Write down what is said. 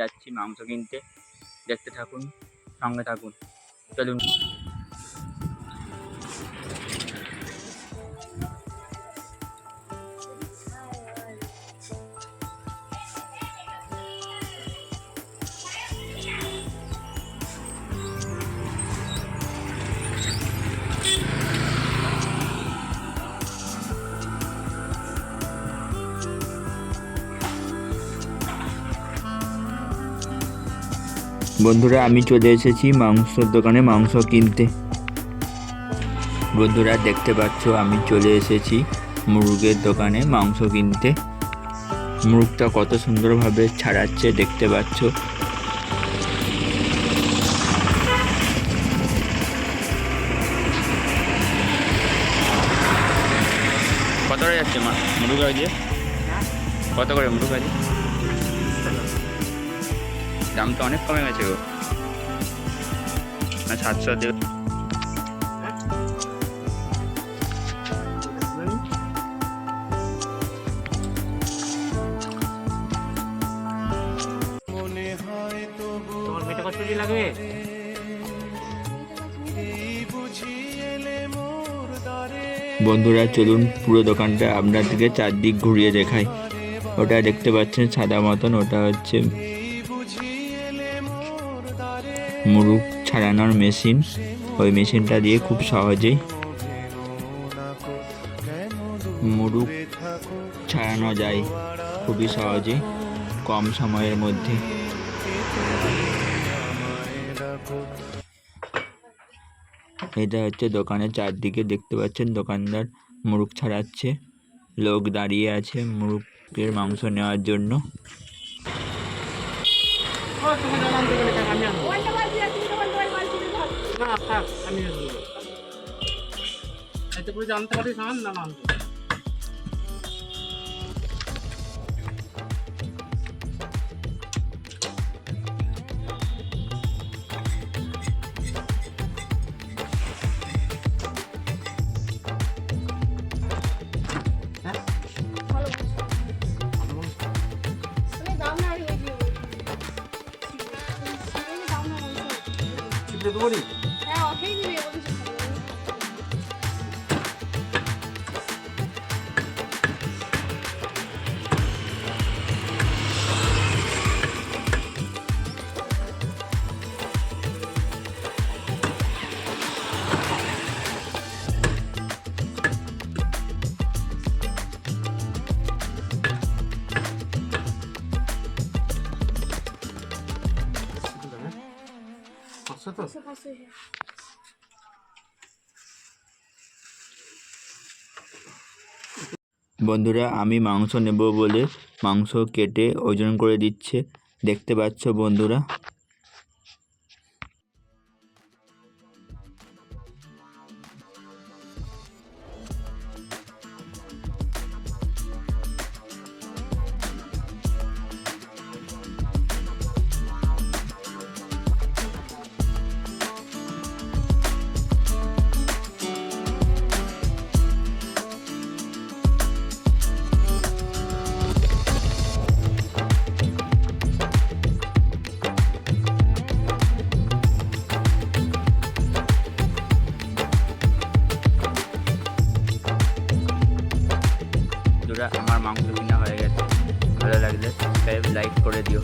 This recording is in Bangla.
যাচ্ছি মাংস কিনতে। দেখতে থাকুন সঙ্গে থাকুন। চলুন। বন্ধুরা, আমি চলে এসেছি মাংসর দোকানে মাংস কিনতে। বন্ধুরা, দেখতে পাচ্ছ, আমি চলে এসেছি মুরগের দোকানে মাংস কিনতে। মুরগটা কত সুন্দরভাবে ছাড়াচ্ছে, দেখতে পাচ্ছ। কত করে যাচ্ছে মা? মুরগ আজকে কত করে মুরগ আজকে দাম তো অনেক কমে গেছে গো। না সাতশো দেব তোমার মেটে কচুরি লাগবে? বন্ধুরা চলুন পুরো দোকানটা আপনাদেরকে চারদিক ঘুরিয়ে দেখাই। ওটা দেখতে পাচ্ছেন সাদা মতন ওটা হচ্ছে মুরুগ ছাড়ানোর মেশিন। ওই মেশিনটা দিয়ে খুব সহজেই মুরুগ ছাড়ানো যায়। খুবই সহজে কম সময়ের মধ্যে। এটা হচ্ছে দোকানের চারদিকে, দেখতে পাচ্ছেন দোকানদার মুরগ ছাড়াচ্ছে। লোক দাঁড়িয়ে আছে মুরগের মাংস নেওয়ার জন্য। না থাক আমি এতে করে জানতে পারি সামান না না আনব 와 KTV 오늘 Nasıl basıyor? বন্ধুরা আমি মাংস নেব বলে মাংস কেটে ওজন করে দিচ্ছে। দেখতে পাচ্ছ বন্ধুরা? সাবস্ক্রাইব লাইক করে দিও।